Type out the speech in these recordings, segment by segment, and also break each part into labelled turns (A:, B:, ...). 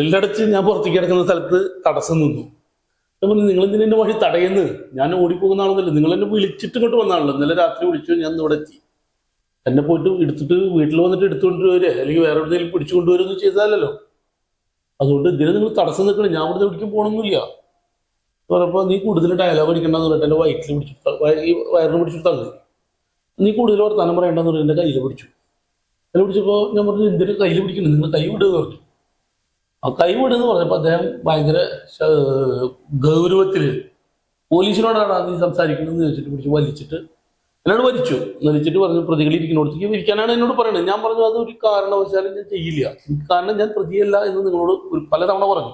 A: എല്ലടച്ച് ഞാൻ പുറത്തേക്ക് കിടക്കുന്ന സ്ഥലത്ത് തടസ്സം നിന്നു. പറഞ്ഞു നിങ്ങൾ എന്തിനാ എന്റെ വഴി തടയുന്നത്? ഞാൻ ഓടിപ്പോകുന്ന ആളൊന്നുമില്ല. നിങ്ങൾ എന്നെ വിളിച്ചിട്ട് ഇങ്ങോട്ട് വന്നാണല്ലോ. ഇന്നലെ രാത്രി വിളിച്ചു ഞാൻ ഇവിടെ എത്തി. എന്നെ പോയിട്ട് എടുത്തിട്ട് വീട്ടിൽ വന്നിട്ട് എടുത്തുകൊണ്ട് വരിക അല്ലെങ്കിൽ വേറെ എവിടെയെങ്കിലും പിടിച്ചു കൊണ്ടുവരുന്നത് ചെയ്താലല്ലോ അതുകൊണ്ട് ഇതിനെ നിങ്ങൾ തടസ്സം നിൽക്കണം. ഞാൻ ഇവിടുന്ന് എവിടേക്കും പോകണമെന്നില്ല പറഞ്ഞപ്പോൾ നീ കൂടുതൽ ഡയലോഗ് അടിക്കണ്ടെന്ന് പറഞ്ഞിട്ട് എന്റെ വയറ്റിൽ പിടിച്ചു ഈ വയറിന് പിടിച്ചു തന്നു. നീ കൂടുതൽ വർത്താനം പറയണ്ടെന്ന് പറഞ്ഞിട്ട് എന്റെ കയ്യിൽ പിടിച്ചു. കയ്യിൽ പിടിച്ചപ്പോൾ ഞാൻ പറഞ്ഞു എന്തിനു കയ്യിൽ പിടിക്കണം നിങ്ങൾ കൈ വിടുക പറഞ്ഞു. ആ കൈ വിടുന്ന് പറഞ്ഞപ്പോൾ അദ്ദേഹം ഭയങ്കര ഗൗരവത്തിൽ പോലീസിനോടാണ് നീ സംസാരിക്കുന്നത് ചോദിച്ചിട്ട് പിടിച്ച് വലിച്ചിട്ട് എന്നോട് വലിച്ചു. വലിച്ചിട്ട് പറഞ്ഞു പ്രതികൾ ഇരിക്കുന്നിടത്തേക്ക് ഇരിക്കാനാണ് എന്നോട് പറയുന്നത് ഞാൻ പറഞ്ഞു അത് ഒരു കാരണവശാലും ഞാൻ ചെയ്യില്ല. കാരണം ഞാൻ പ്രതിയല്ല എന്ന് നിങ്ങളോട് ഒരു പലതവണ പറഞ്ഞു.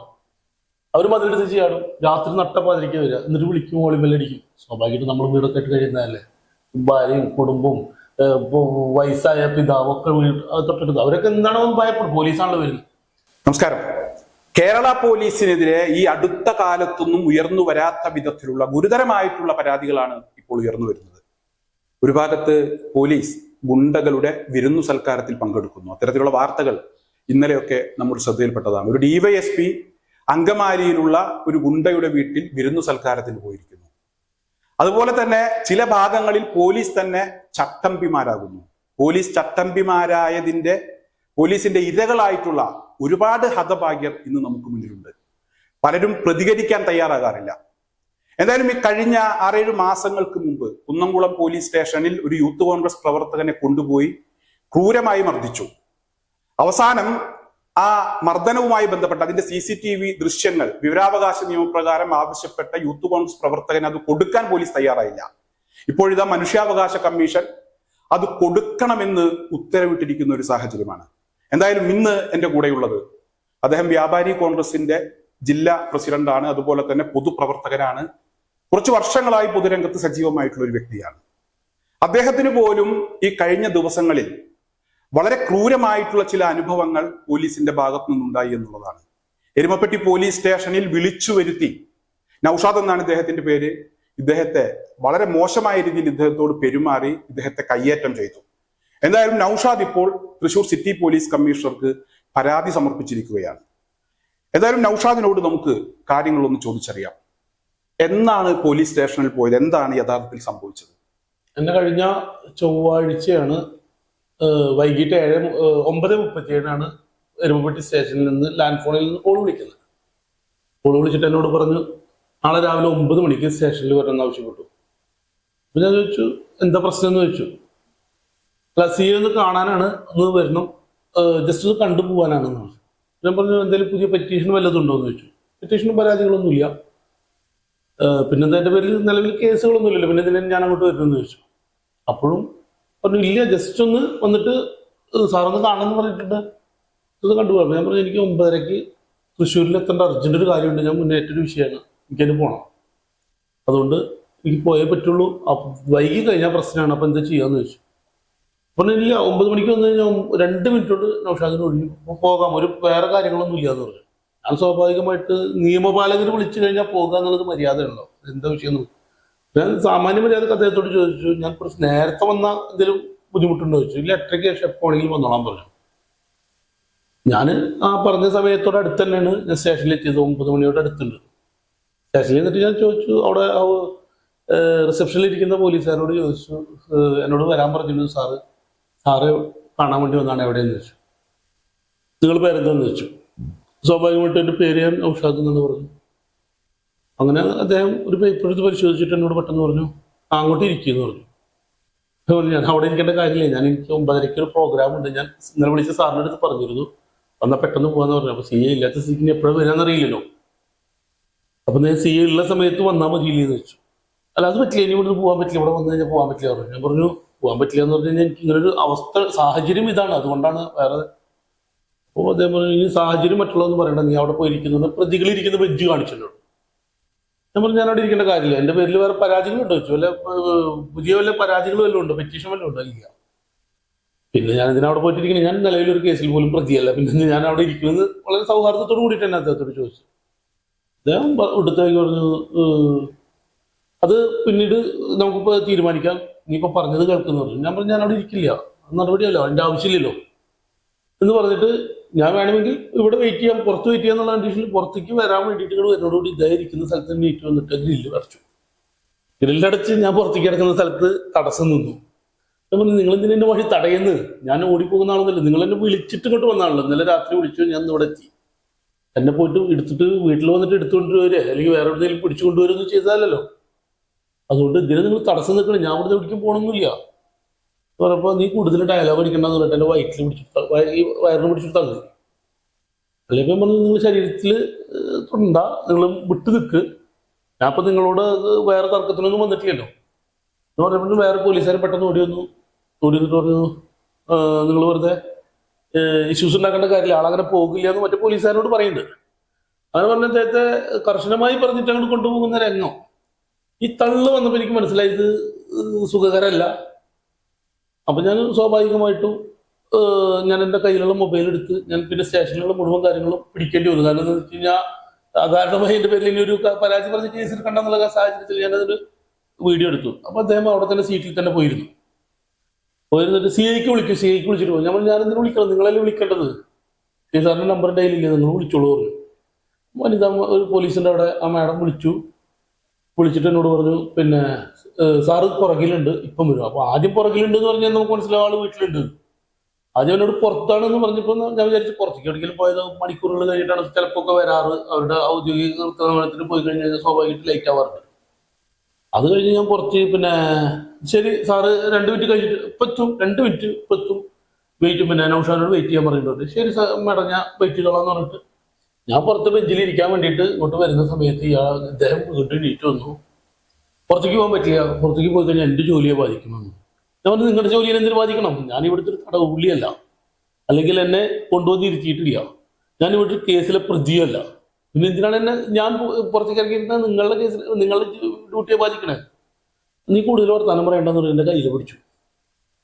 A: അവർ മതിലെടുത്ത് ചെയ്യാടും രാത്രി നട്ടപ്പാതിരിക്കുക വരിക. എന്നിട്ട് വിളിക്കും ഓളി ബെല്ലടിക്കും. സ്വാഭാവികമായിട്ട് നമ്മൾ വീടൊക്കെ ഇട്ട് കഴിയുന്നതല്ലേ? ഭാര്യയും കുടുംബവും വയസ്സായ പിതാവൊക്കെ വീട് അത് തൊട്ടടുത്ത്. അവരൊക്കെ എന്താണോ ഭയപ്പെടും. പോലീസാണല്ലോ വരുന്നത്.
B: നമസ്കാരം. കേരള പോലീസിനെതിരെ ഈ അടുത്ത കാലത്തൊന്നും ഉയർന്നു വരാത്ത വിധത്തിലുള്ള ഗുരുതരമായിട്ടുള്ള പരാതികളാണ് ഇപ്പോൾ ഉയർന്നു വരുന്നത്. ഒരു ഭാഗത്ത് പോലീസ് ഗുണ്ടകളുടെ വിരുന്നു സൽക്കാരത്തിൽ പങ്കെടുക്കുന്നു. അത്തരത്തിലുള്ള വാർത്തകൾ ഇന്നലെയൊക്കെ നമ്മുടെ ശ്രദ്ധയിൽപ്പെട്ടതാണ്. ഒരു ഡിവൈഎസ്പി അങ്കമാലിയിലുള്ള ഒരു ഗുണ്ടയുടെ വീട്ടിൽ വിരുന്നു സൽക്കാരത്തിന് പോയിരിക്കുന്നു. അതുപോലെ തന്നെ ചില ഭാഗങ്ങളിൽ പോലീസ് തന്നെ ചട്ടമ്പിമാരാകുന്നു. പോലീസ് ചട്ടമ്പിമാരായതിന്റെ പോലീസിന്റെ ഇരകളായിട്ടുള്ള ഒരുപാട് ഹതഭാഗ്യർ ഇന്ന് നമുക്ക് മുന്നിലുണ്ട്. പലരും പ്രതികരിക്കാൻ തയ്യാറാകാറില്ല. എന്തായാലും ഈ കഴിഞ്ഞ ആറേഴ് മാസങ്ങൾക്ക് മുമ്പ് കുന്നംകുളം പോലീസ് സ്റ്റേഷനിൽ ഒരു യൂത്ത് കോൺഗ്രസ് പ്രവർത്തകനെ കൊണ്ടുപോയി ക്രൂരമായി മർദ്ദിച്ചു. അവസാനം ആ മർദ്ദനവുമായി ബന്ധപ്പെട്ട് അതിന്റെ സി സി ടി വി ദൃശ്യങ്ങൾ വിവരാവകാശ നിയമപ്രകാരം ആവശ്യപ്പെട്ട യൂത്ത് കോൺഗ്രസ് പ്രവർത്തകന് അത് കൊടുക്കാൻ പോലീസ് തയ്യാറായില്ല. ഇപ്പോഴിതാ മനുഷ്യാവകാശ കമ്മീഷൻ അത് കൊടുക്കണമെന്ന് ഉത്തരവിട്ടിരിക്കുന്ന ഒരു സാഹചര്യമാണ്. എന്തായാലും ഇന്ന് എന്റെ കൂടെയുള്ളത് അദ്ദേഹം വ്യാപാരി കോൺഗ്രസിന്റെ ജില്ലാ പ്രസിഡന്റാണ് അതുപോലെ തന്നെ പൊതുപ്രവർത്തകനാണ്. കുറച്ച് വർഷങ്ങളായി പൊതുരംഗത്ത് സജീവമായിട്ടുള്ള ഒരു വ്യക്തിയാണ്. അദ്ദേഹത്തിന് പോലും ഈ കഴിഞ്ഞ ദിവസങ്ങളിൽ വളരെ ക്രൂരമായിട്ടുള്ള ചില അനുഭവങ്ങൾ പോലീസിന്റെ ഭാഗത്തു നിന്നുണ്ടായി എന്നുള്ളതാണ്. എരുമപ്പെട്ടി പോലീസ് സ്റ്റേഷനിൽ വിളിച്ചു വരുത്തി. നൌഷാദ് എന്നാണ് ഇദ്ദേഹത്തിന്റെ പേര്. ഇദ്ദേഹത്തെ വളരെ മോശമായ രീതിയിൽ ഇദ്ദേഹത്തോട് പെരുമാറി ഇദ്ദേഹത്തെ കയ്യേറ്റം ചെയ്തു. എന്തായാലും നൌഷാദ് ഇപ്പോൾ തൃശൂർ സിറ്റി പോലീസ് കമ്മീഷണർക്ക് പരാതി സമർപ്പിച്ചിരിക്കുകയാണ്. എന്തായാലും നൌഷാദിനോട് നമുക്ക് കാര്യങ്ങളൊന്ന് ചോദിച്ചറിയാം. എന്നാണ് പോലീസ് സ്റ്റേഷനിൽ പോയത്? എന്താണ് യഥാർത്ഥത്തിൽ സംഭവിച്ചത്?
A: എന്നെ കഴിഞ്ഞ ചൊവ്വാഴ്ചയാണ് വൈകിട്ട് ഏഴ് ഒമ്പത് മുപ്പത്തിയേഴിനാണ് എരുമപ്പെട്ടി സ്റ്റേഷനിൽ നിന്ന് ലാൻഡ് ഫോണിൽ നിന്ന് കോൾ വിളിക്കുന്നത്. കോൾ വിളിച്ചിട്ട് എന്നോട് പറഞ്ഞു നാളെ രാവിലെ ഒമ്പത് മണിക്ക് സ്റ്റേഷനിൽ വരണമെന്ന് ആവശ്യപ്പെട്ടു. അപ്പൊ ഞാൻ ചോദിച്ചു എന്താ പ്രശ്നം? എന്ന് ചോദിച്ചു. അല്ല സി ഒന്ന് കാണാനാണ് ഒന്ന് വരണം ജസ്റ്റ് ഒന്ന് കണ്ടു പറഞ്ഞു. ഞാൻ പറഞ്ഞു എന്തെങ്കിലും പുതിയ പെറ്റീഷൻ വല്ലതും ഉണ്ടോ എന്ന് ചോദിച്ചു പെറ്റീഷനും പരാതികളൊന്നുമില്ല പിന്നെന്താ എന്റെ പേരിൽ നിലവിൽ കേസുകളൊന്നും ഇല്ലല്ലോ പിന്നെ ഇതിനെ ഞാൻ അങ്ങോട്ട് വരുന്നെന്ന് ചോദിച്ചു. അപ്പോഴും പറഞ്ഞു ഇല്ല ജസ്റ്റ് ഒന്ന് വന്നിട്ട് സാറൊന്ന് കാണാമെന്ന് പറഞ്ഞിട്ടുണ്ട്. ഇത് കണ്ടു പറഞ്ഞു ഞാൻ പറഞ്ഞു എനിക്ക് ഒമ്പതരയ്ക്ക് തൃശ്ശൂരിൽ എത്തേണ്ട അർജന്റ് ഒരു കാര്യമുണ്ട്. ഞാൻ മുന്നേറ്റൊരു വിഷയമാണ്. എനിക്കതിന് പോകണം അതുകൊണ്ട് എനിക്ക് പോയേ പറ്റുള്ളൂ. വൈകി കഴിഞ്ഞാൽ പ്രശ്നമാണ്. അപ്പം എന്താ ചെയ്യാന്ന് ചോദിച്ചു. പറഞ്ഞു ഇല്ല ഒമ്പത് മണിക്ക് വന്നു കഴിഞ്ഞാൽ രണ്ട് മിനിറ്റ് കൊണ്ട് നൗഷാദിന് ഒഴിഞ്ഞു. പോകാം. ഒരു വേറെ കാര്യങ്ങളൊന്നും ഇല്ല എന്ന് പറഞ്ഞു. ഞാൻ സ്വാഭാവികമായിട്ട് നിയമപാലകർ വിളിച്ചു കഴിഞ്ഞാൽ പോകുക എന്നുള്ളത് മര്യാദയുണ്ടോ? എന്താ വിഷയം ഞാൻ സാമാന്യ മര്യാദയ്ക്ക് അദ്ദേഹത്തോട് ചോദിച്ചു. ഞാൻ കുറച്ച് നേരത്തെ വന്ന എന്തെങ്കിലും ബുദ്ധിമുട്ടുണ്ടോ ചോദിച്ചു. ഇല്ല എട്ടരയ്ക്ക് ശേഷം എപ്പോഴെങ്കിലും വന്നോളാൻ പറഞ്ഞു. ഞാൻ ആ പറഞ്ഞ സമയത്തോട് അടുത്ത് തന്നെയാണ് ഞാൻ സ്റ്റേഷനിൽ എത്തിയത്. ഒമ്പത് മണിയോട് അടുത്തുണ്ട്. സ്റ്റേഷനിൽ എന്നിട്ട് ഞാൻ ചോദിച്ചു. അവിടെ റിസപ്ഷനിൽ ഇരിക്കുന്ന പോലീസുകാരോട് ചോദിച്ചു. എന്നോട് വരാൻ പറഞ്ഞിരുന്നു സാറ്. സാറ് കാണാൻ വേണ്ടി വന്നാണ് എവിടെയെന്ന് ചോദിച്ചു നിങ്ങൾ പേരെന്താന്ന് ചോദിച്ചു സ്വാഭാവികമായിട്ട് എന്റെ പേര് ഞാൻ ഔഷാദ് എന്നാണ് പറഞ്ഞു അങ്ങനെ അദ്ദേഹം ഒരു പേപ്പർ എടുത്ത് പരിശോധിച്ചിട്ട് എന്നോട് പെട്ടെന്ന് പറഞ്ഞു "ആ, അങ്ങോട്ട് ഇരിക്കുമെന്ന് പറഞ്ഞു. പറഞ്ഞു, ഞാൻ അവിടെ ഇരിക്കേണ്ട കാര്യമില്ല. ഞാൻ എനിക്ക് ഒമ്പതരയ്ക്ക് ഒരു പ്രോഗ്രാം ഉണ്ട്. ഞാൻ ഇന്നലെ വിളിച്ച സാറിന്റെ അടുത്ത് പറഞ്ഞിരുന്നു. വന്നാൽ പെട്ടെന്ന് പോകാന്ന് പറഞ്ഞു. അപ്പൊ സി എ ഇല്ലാത്ത സീറ്റിന് എപ്പോഴും വരാന്നറിയില്ലല്ലോ അപ്പൊ ഞാൻ സി എ ഉള്ള സമയത്ത് വന്നാൽ മതിയില്ലേ എന്ന് വെച്ചു. അല്ല അത് പറ്റില്ല. ഇനി ഇവിടുന്ന് പോകാൻ പറ്റില്ല. ഇവിടെ വന്നു കഴിഞ്ഞാൽ പോകാൻ പറ്റില്ല പറഞ്ഞു. ഞാൻ പറഞ്ഞു പോകാൻ പറ്റില്ല എന്ന് പറഞ്ഞു കഴിഞ്ഞാൽ എനിക്ക് ഇങ്ങനൊരു അവസ്ഥ സാഹചര്യം ഇതാണ്. അതുകൊണ്ടാണ് വേറെ അപ്പോൾ അതേപോലെ ഈ സാഹചര്യം മറ്റുള്ളതെന്ന് പറയണ്ട. നീ അവിടെ പോയിരിക്കുന്നു പ്രതികളിരിക്കുന്ന ബെഞ്ച് കാണിച്ചല്ലോ. ഞാൻ പറഞ്ഞു ഞാൻ അവിടെ ഇരിക്കേണ്ട കാര്യമില്ല. എന്റെ പേരിൽ വേറെ പരാതികളുണ്ടോ ചോദിച്ചു. വല്ല പുതിയ വല്ല പരാതികൾ വല്ലതും ഉണ്ടോ? പെറ്റീഷൻ വല്ലതും ഉണ്ടോ? ഇല്ല. പിന്നെ ഞാൻ ഇതിനവിടെ പോയിട്ടിരിക്കുന്നത് ഞാൻ നിലവിലൊരു കേസിൽ പോലും പ്രതിയല്ല. പിന്നെ ഞാൻ അവിടെ ഇരിക്കുന്നത് വളരെ സൗഹാർദ്ദത്തോട് കൂടിയിട്ട് തന്നെ അദ്ദേഹത്തോട് ചോദിച്ചു അദ്ദേഹം എടുത്തേക്ക് പറഞ്ഞു അത് പിന്നീട് നമുക്കിപ്പോൾ തീരുമാനിക്കാം. നീയിപ്പോ പറഞ്ഞത് കേൾക്കുന്നു. ഞാൻ പറഞ്ഞു ഞാൻ അവിടെ ഇരിക്കില്ല. നടപടിയല്ലോ. എന്റെ ആവശ്യമില്ലല്ലോ. എന്ന് പറഞ്ഞിട്ട് ഞാൻ വേണമെങ്കിൽ ഇവിടെ വെയിറ്റ് ചെയ്യാം പുറത്ത് വെയിറ്റ് ചെയ്യാന്നുള്ള കണ്ടീഷനിൽ പുറത്തേക്ക് വരാൻ വേണ്ടിയിട്ട് ഇങ്ങോട്ട് വരുന്നതോടുകൂടി ഇതായിരിക്കുന്ന സ്ഥലത്ത് നീറ്റ് വന്നിട്ട് ഗ്രില്ല് അടച്ചു. ഗ്രില്ലടച്ച് ഞാൻ പുറത്തേക്ക് കിടക്കുന്ന സ്ഥലത്ത് തടസ്സം നിന്നു. ഞാൻ പറഞ്ഞു നിങ്ങൾ എന്തിനാ എന്റെ വഴി തടയുന്നത്? ഞാൻ ഓടിപ്പോകുന്ന ആളൊന്നുമില്ല. നിങ്ങൾ എന്നെ വിളിച്ചിട്ട് ഇങ്ങോട്ട് വന്നാണല്ലോ. ഇന്നലെ രാത്രി വിളിച്ചു ഞാൻ ഇവിടെ എത്തി. എന്നെ പോയിട്ട് എടുത്തിട്ട് വീട്ടിൽ വന്നിട്ട് എടുത്തുകൊണ്ട് വരിക. അല്ലെങ്കിൽ വേറെ എവിടെയെങ്കിലും പിടിച്ചു കൊണ്ടുവരുന്നത് ചെയ്താലല്ലോ. അതുകൊണ്ട് ഇതിനെ നിങ്ങൾ തടസ്സം നിൽക്കണം ഞാൻ ഇവിടെ എവിടേക്കും പോകണമെന്നില്ല പറഞ്ഞപ്പോൾ നീ കൂടുതൽ ഡയലോഗ് അടിക്കണ്ടെന്ന് പറഞ്ഞിട്ട് എന്റെ വയറ്റിൽ പിടിച്ചിട്ട് ഈ വയറിന് പിടിച്ചിട്ട് തന്നു അല്ലെങ്കിൽ പറഞ്ഞു നിങ്ങൾ ശരീരത്തിൽ തൊണ്ട നിങ്ങൾ വിട്ടു നിൽക്ക് ഞാൻ ഇപ്പം നിങ്ങളോട് വേറെ തർക്കത്തിനൊന്നും വന്നിട്ടില്ലല്ലോ. എന്ന് പറഞ്ഞപ്പോൾ വേറെ പോലീസുകാർ പെട്ടെന്ന് ഓടി വന്നു. ഓടി വന്നിട്ട് പറഞ്ഞു നിങ്ങൾ വെറുതെ ഇഷ്യൂസ് ഉണ്ടാക്കേണ്ട കാര്യമില്ല. ആളങ്ങനെ പോകില്ല എന്ന് മറ്റേ പോലീസുകാരോട് പറയുന്നുണ്ട്. അങ്ങനെ പറഞ്ഞ അദ്ദേഹത്തെ കർശനമായി പറഞ്ഞിട്ട് അങ്ങോട്ട് കൊണ്ടുപോകുന്ന രംഗം. ഈ തള്ളു വന്നപ്പോൾ എനിക്ക് മനസ്സിലായത് സുഖകരമല്ല. അപ്പൊ ഞാൻ സ്വാഭാവികമായിട്ടും ഞാൻ എന്റെ കയ്യിലുള്ള മൊബൈൽ എടുത്ത് ഞാൻ പിന്നെ സ്റ്റേഷനിലുള്ള മുഴുവൻ കാര്യങ്ങളും പിടിക്കേണ്ടി വന്നു. കാരണം എന്താണെന്ന് വെച്ച് കഴിഞ്ഞാൽ സാധാരണമായി എന്റെ പേരിൽ ഇനി ഒരു പരാതി പറഞ്ഞ കേസിൽ കണ്ടെന്നുള്ള സാഹചര്യത്തിൽ ഞാനതൊരു വീഡിയോ എടുത്തു. അപ്പൊ അദ്ദേഹം അവിടെ തന്നെ സീറ്റിൽ തന്നെ പോയിരുന്നു. പോയിരുന്നിട്ട് സി ഐക്ക് വിളിക്കും. സി ഐക്ക് വിളിച്ചിട്ട് പോകും പറഞ്ഞു, ഞാനെന്തിനു വിളിക്കണം നിങ്ങളല്ലേ വിളിക്കേണ്ടത്? സി സാറിന്റെ നമ്പർ കയ്യിലില്ല നിങ്ങൾ വിളിച്ചോളൂ പറഞ്ഞു. വനിത ഒരു പോലീസിന്റെ അവിടെ ആ മാഡം വിളിച്ചു. വിളിച്ചിട്ട് എന്നോട് പറഞ്ഞു പിന്നെ സാറ് പുറകിലുണ്ട് ഇപ്പം വരും. അപ്പൊ ആദ്യം പുറകിലുണ്ട് എന്ന് പറഞ്ഞാൽ നമുക്ക് മനസ്സിലാവും ആൾ വീട്ടിലുണ്ട്. ആദ്യം എന്നോട് പുറത്താണെന്ന് പറഞ്ഞപ്പോൾ ഞാൻ വിചാരിച്ചു പുറത്തേക്ക് എവിടെയെങ്കിലും പോയത് മണിക്കൂറുകൾ കഴിഞ്ഞിട്ടാണ് ചിലപ്പോൾ ഒക്കെ വരാറ്. അവരുടെ ഔദ്യോഗിക കൃത്യത്തിന് പോയി കഴിഞ്ഞാൽ സ്വാഭാവികമായിട്ട് ലേറ്റ് ആവാറുണ്ട്. അത് കഴിഞ്ഞ് ഞാൻ പുറത്ത് പിന്നെ ശരി സാറ് രണ്ട് മിനിറ്റ് കഴിഞ്ഞിട്ട് ഇപ്പം എത്തും രണ്ട് മിനിറ്റ് ഇപ്പം എത്തും. വെയിറ്റ് പിന്നെ നൗഷാനോട് വെയിറ്റ് ചെയ്യാൻ പറഞ്ഞിട്ടുണ്ട്. ശരി സാർ മേഡം ഞാൻ വെയിറ്റ് ചെയ്തോളാം എന്ന് പറഞ്ഞിട്ട് ഞാൻ പുറത്ത് ബെഞ്ചിൽ ഇരിക്കാൻ വേണ്ടിയിട്ട് ഇങ്ങോട്ട് വരുന്ന സമയത്ത് ഇയാൾ ഇദ്ദേഹം വീണ്ടും നീറ്റ് വന്നു. പുറത്തേക്ക് പോകാൻ പറ്റില്ല. പുറത്തേക്ക് പോയി കഴിഞ്ഞാൽ എന്റെ ജോലിയെ ബാധിക്കുമെന്ന്. ഞാൻ പറഞ്ഞു നിങ്ങളുടെ ജോലിയെ എന്തിനു ബാധിക്കണം? ഞാൻ ഇവിടുത്തെ ഒരു തടവുള്ളിയല്ല അല്ലെങ്കിൽ എന്നെ കൊണ്ടുവന്ന് ഇരുത്തിയിട്ടില്ല ഞാൻ ഇവിടെ കേസിലെ പ്രതിയല്ല. പിന്നെ എന്തിനാണ് എന്നെ ഞാൻ പുറത്തേക്ക് ഇറങ്ങിയിരുന്ന നിങ്ങളുടെ കേസിൽ നിങ്ങളുടെ ഡ്യൂട്ടിയെ ബാധിക്കണേ? നീ കൂടുതൽ വർത്താനം പറയണ്ടെന്ന് പറഞ്ഞു എന്റെ കയ്യിൽ പിടിച്ചു.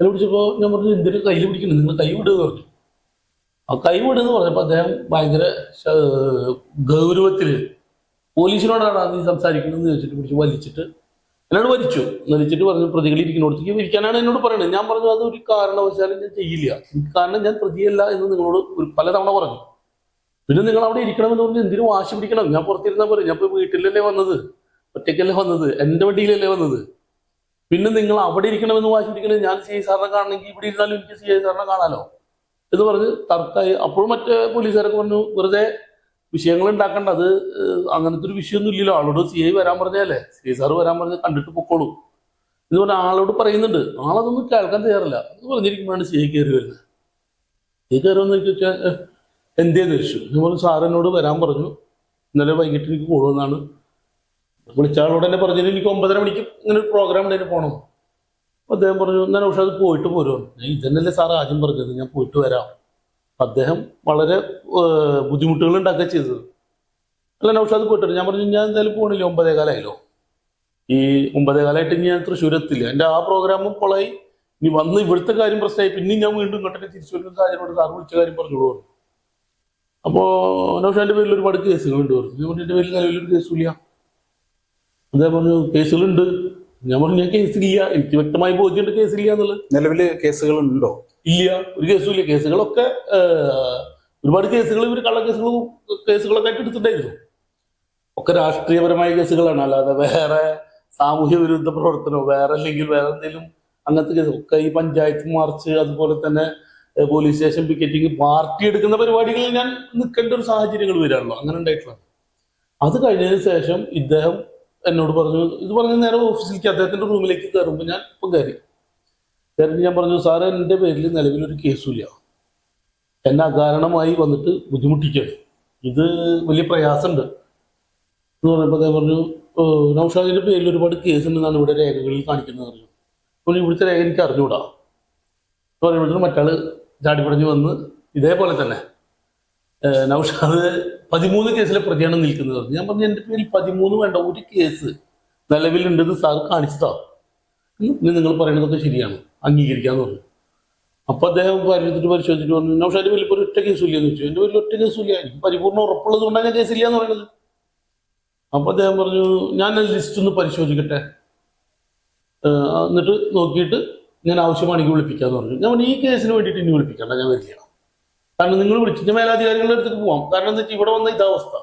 A: കയ്യിൽ പിടിച്ചപ്പോൾ ഞാൻ പറഞ്ഞു എന്തിനു കയ്യിൽ പിടിക്കണം? നിങ്ങൾ കൈ വിടുക പറഞ്ഞു. ആ കൈ വിടുന്ന് പറഞ്ഞപ്പോൾ അദ്ദേഹം ഭയങ്കര ഗൗരവത്തിൽ പോലീസിനോടാണ് നീ സംസാരിക്കുന്നത് ചോദിച്ചിട്ട് പിടിച്ച് വലിച്ചിട്ട് എന്നോട് വലിച്ചു. വലിച്ചിട്ട് പറഞ്ഞു പ്രതികൾ ഇരിക്കുന്നിടത്തേക്ക് ഇരിക്കാനാണ് എന്നോട് പറയുന്നത്. ഞാൻ പറഞ്ഞു അത് ഒരു കാരണവശാലും ഞാൻ ചെയ്യില്ല. കാരണം ഞാൻ പ്രതിയല്ല എന്ന് നിങ്ങളോട് ഒരു പലതവണ പറഞ്ഞു. പിന്നെ നിങ്ങൾ അവിടെ ഇരിക്കണമെന്ന് പറഞ്ഞ് എന്തിനു വാശി പിടിക്കണം? ഞാൻ പുറത്തിരുന്നാൽ പോലെ ഞാൻ ഇപ്പൊ വീട്ടിലല്ലേ വന്നത്? ഒറ്റയ്ക്കല്ലേ വന്നത്? എന്റെ വണ്ടിയിലല്ലേ വന്നത്? പിന്നെ നിങ്ങൾ അവിടെ ഇരിക്കണമെന്ന് വാശി പിടിക്കണത് ഞാൻ സി ഐ സാറിനെ കാണണമെങ്കിൽ ഇവിടെ ഇരുന്നാലും എനിക്ക് സി ഐ സാറിനെ കാണാലോ? എന്ന് പറഞ്ഞ് തർക്കായി. അപ്പോഴും മറ്റേ പോലീസുകാരൊക്കെ പറഞ്ഞു വെറുതെ വിഷയങ്ങൾ ഉണ്ടാക്കണ്ട. അത് അങ്ങനത്തെ ഒരു വിഷയമൊന്നും ഇല്ലല്ലോ. ആളോട് സി ഐ വരാൻ പറഞ്ഞാലേ സി ഐ സാറ് വരാൻ പറഞ്ഞ് കണ്ടിട്ട് പൊക്കോളൂ. എന്ന് പറഞ്ഞാൽ ആളോട് പറയുന്നുണ്ട്. ആളതൊന്നും കേൾക്കാൻ തയ്യാറില്ല. എന്ന് പറഞ്ഞിരിക്കുമ്പോഴാണ് സി ഐ കയറി വരുന്നത്. സി ഐ കയറി വന്ന് ചോദിച്ചാൽ എന്തേന്ന് ചോദിച്ചു പറഞ്ഞു സാർ എന്നോട് വരാൻ പറഞ്ഞു. ഇന്നലെ വൈകിട്ട് എനിക്ക് കൂടുമെന്നാണ് വിളിച്ച ആളോട് തന്നെ പറഞ്ഞത് എനിക്ക് ഒമ്പതര മണിക്ക് ഇങ്ങനെ ഒരു പ്രോഗ്രാം ഉണ്ടായിട്ട് പോകണം അദ്ദേഹം പറഞ്ഞു എന്നാൽ പക്ഷെ അത് പോയിട്ട് പോരുമോ ഞാൻ ഇതന്നല്ലേ സാർ ആദ്യം പറഞ്ഞത് ഞാൻ പോയിട്ട് വരാം. അദ്ദേഹം വളരെ ബുദ്ധിമുട്ടുകൾ ഉണ്ടാക്കുക ചെയ്തത്. അല്ല നൗഷാദ് പോയിട്ട് ഞാൻ പറഞ്ഞു ഞാൻ എന്തായാലും പോകണില്ല ഒമ്പതേ കാലമായല്ലോ ഈ ഒമ്പതേ കാലമായിട്ട് ഞാൻ തൃശ്ശൂർ എത്തില്ല എന്റെ ആ പ്രോഗ്രാമും കൊളായി ഇനി വന്ന് ഇവിടുത്തെ കാര്യം പ്രശ്നമായി. പിന്നെ ഞാൻ വീണ്ടും ഇങ്ങോട്ടേ തിരിച്ചു വരുന്ന സാഹചര്യം സാർ വിളിച്ച കാര്യം പറഞ്ഞോളൂ. പറഞ്ഞു. അപ്പോ എന്റെ പേരിൽ ഒരുപാട് പറഞ്ഞു ഞാൻ പറഞ്ഞു എന്റെ പേരിൽ നിലവിലൊരു കേസുമില്ല അദ്ദേഹം പറഞ്ഞു കേസുകളുണ്ട്. ഞാൻ പറഞ്ഞു ഞാൻ കേസില്ല എനിക്ക് വ്യക്തമായി ബോധ്യമുണ്ട് കേസില്ല എന്നുള്ളത്.
B: നിലവിൽ കേസുകൾ ഉണ്ടോ
A: ഇല്ല. ഒരു കേസും ഇല്ല കേസുകളൊക്കെ ഒരുപാട് കേസുകൾ ഇവർ കള്ള കേസുകളും കേസുകളൊക്കെ ആയിട്ട് എടുത്തിട്ടുണ്ടായിരുന്നു. ഒക്കെ രാഷ്ട്രീയപരമായ കേസുകളാണ്. അല്ലാതെ വേറെ സാമൂഹ്യ വിരുദ്ധ പ്രവർത്തനമോ വേറെ അല്ലെങ്കിൽ വേറെ എന്തെങ്കിലും അങ്ങനത്തെ കേസ്. ഒക്കെ ഈ പഞ്ചായത്ത് മാർച്ച് അതുപോലെ തന്നെ പോലീസ് സ്റ്റേഷൻ പിക്കറ്റിംഗ് പാർട്ടി എടുക്കുന്ന പരിപാടികളിൽ ഞാൻ നിൽക്കേണ്ട ഒരു സാഹചര്യങ്ങൾ വരാണല്ലോ അങ്ങനെ ഉണ്ടായിട്ടുള്ളത്. അത് കഴിഞ്ഞതിന് ശേഷം ഇദ്ദേഹം എന്നോട് പറഞ്ഞു ഇത് പറഞ്ഞ നേരെ ഓഫീസിലേക്ക് അദ്ദേഹത്തിന്റെ റൂമിലേക്ക് കയറുമ്പോൾ ഞാൻ ഇപ്പം കയറി. കയറിയിട്ട് ഞാൻ പറഞ്ഞു സാറ് എന്റെ പേരിൽ നിലവിലൊരു കേസുമില്ല. എന്നെ അകാരണമായി വന്നിട്ട് ബുദ്ധിമുട്ടിക്കണം ഇത് വലിയ പ്രയാസമുണ്ട്. എന്ന് പറഞ്ഞപ്പോൾ അദ്ദേഹം പറഞ്ഞു നൌഷാദിന്റെ പേരിൽ ഒരുപാട് കേസ് ഉണ്ടെന്നാണ് ഇവിടെ രേഖകളിൽ കാണിക്കുന്നത് പറഞ്ഞു. അപ്പോൾ ഇവിടുത്തെ രേഖ എനിക്ക് അറിഞ്ഞുകൂടാ? എന്ന് പറയുമ്പോഴത്തേനും മറ്റാൾ ചാടി പറഞ്ഞു വന്ന് ഇതേപോലെ തന്നെ നൗഷാദ് പതിമൂന്ന് കേസിലെ പ്രതിയാണ് നിൽക്കുന്നത്. ഞാൻ പറഞ്ഞു എന്റെ പേരിൽ പതിമൂന്ന് വേണ്ട ഒരു കേസ് നിലവിലുണ്ടെന്ന് സാർ കാണിച്ചതാ. ഇനി നിങ്ങൾ പറയുന്നതൊക്കെ ശരിയാണ് അംഗീകരിക്കാന്ന് പറഞ്ഞു. അപ്പൊ അദ്ദേഹം പരിചയത്തിട്ട് പരിശോധിച്ചിട്ട് പറഞ്ഞു നൗഷാദിന്റെ പേരിൽ ഇപ്പോൾ ഒറ്റ കേസ് ഇല്ലെന്ന് വെച്ചു. എന്റെ പേരിൽ ഒറ്റ കേസ് എനിക്ക് പരിപൂർണ ഉറപ്പുള്ളത് കൊണ്ടാണ് ഞാൻ കേസില്ല എന്ന് പറയുന്നത്. അപ്പൊ അദ്ദേഹം പറഞ്ഞു ഞാൻ ലിസ്റ്റ് ഒന്ന് പരിശോധിക്കട്ടെ. എന്നിട്ട് നോക്കിയിട്ട് ഞാൻ ആവശ്യമാണെങ്കിൽ വിളിപ്പിക്കാന്ന് പറഞ്ഞു. ഞാൻ ഈ കേസിന് വേണ്ടിയിട്ട് ഇനി വിളിപ്പിക്കണ്ട ഞാൻ വരില്ല. കാരണം നിങ്ങൾ വിളിച്ചിട്ട് മേലാധികാരികളുടെ അടുത്തേക്ക് പോവാം. കാരണം എന്താ ഇവിടെ വന്ന ഇതാ അവസ്ഥ.